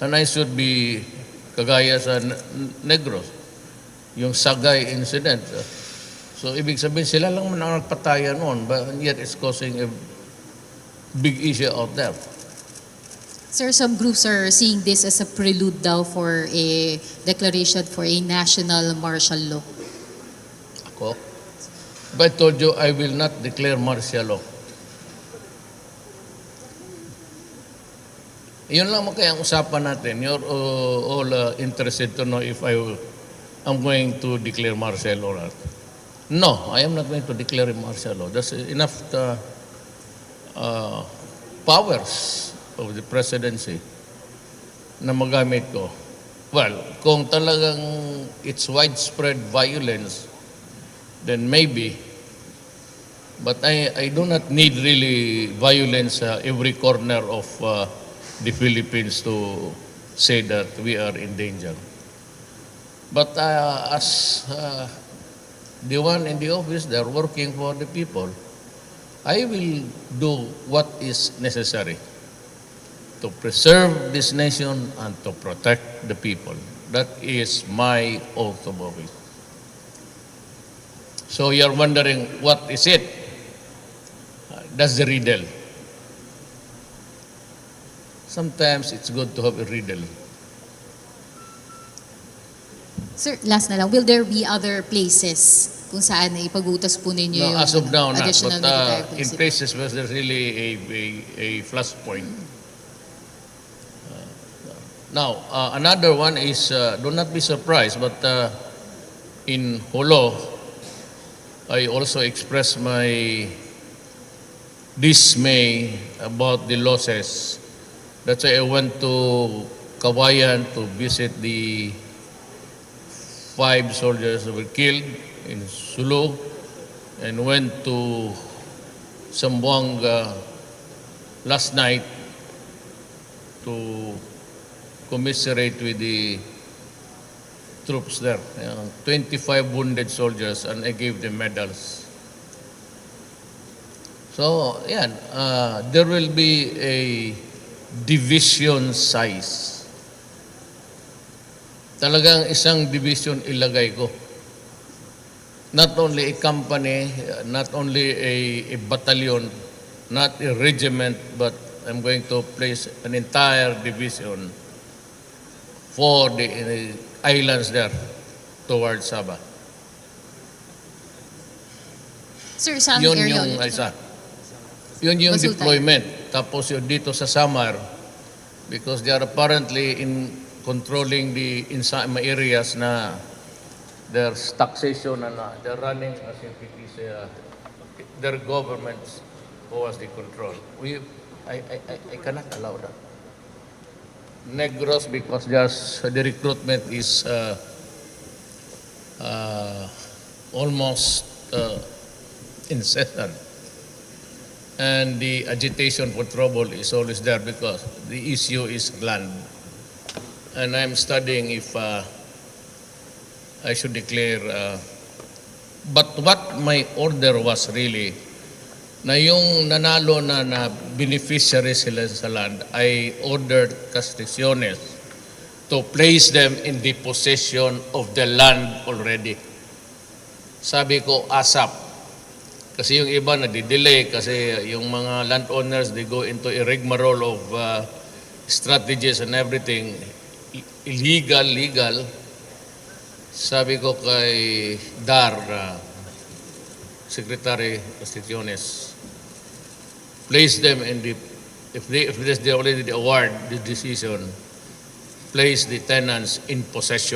I should be kagaya sa Negros, yung Sagay incident. So, ibig sabihin, sila lang man ang nagpataya noon, but yet it's causing a big issue out there. Sir, some groups are seeing this as a prelude daw for a declaration for a national martial law. Ako, if I told you I will not declare martial law, Yun lang kaya ang usapan natin. You're uh, all uh, interested to know if I will, I'm going to declare martial or not. No, I am not going to declare martial law. There's enough uh, uh, powers of the presidency na magamit ko. Well, kung talagang it's widespread violence, then maybe. But I, I do not need really violence uh, every corner of uh, the Philippines to say that we are in danger. But uh, as uh, the one in the office, they're working for the people. I will do what is necessary to preserve this nation and to protect the people. That is my oath of office. So you're wondering, what is it? That's the riddle. Sometimes it's good to have a riddle. Sir, last na lang, will there be other places kung saan ipagutas po ninyo No, yung as of now, not. additional But uh, military in places where there's really a, a, a flash point. Uh, now, uh, another one is, uh, do not be surprised, but uh, in Holo, I also expressed my dismay about the losses. That's why I went to Kawayan to visit the five soldiers who were killed in Sulu and went to Zamboanga last night to commiserate with the troops there. Uh, 25 wounded soldiers and I gave them medals. So, yeah, uh, there will be a division size. Talagang isang division ilagay ko. Not only a company, not only a, a battalion, not a regiment, but I'm going to place an entire division for the uh, islands there towards Sabah. Sir, saan Yun area yung ulit? isa. Yun yung Consultant. deployment. Tapos yung dito sa Samar, because they are apparently in controlling the my areas na there's taxation and uh, they're running as if it is uh, their governments who has the control. We, I, I, I cannot allow that. Negros because just the recruitment is uh, uh, almost uh, incessant. And the agitation for trouble is always there because the issue is land. And I'm studying if uh, I should declare. Uh, but what my order was really, na yung nanalo na na beneficiary sila sa land, I ordered Casticiones to place them in the possession of the land already. Sabi ko, ASAP. Kasi yung iba nagdi-delay kasi yung mga landowners they go into a rigmarole of uh, strategies and everything. Illegal legal. Sabi ko kay Dar uh, Secretary Constituciones place them in the if they if they already award the decision place the tenants in possession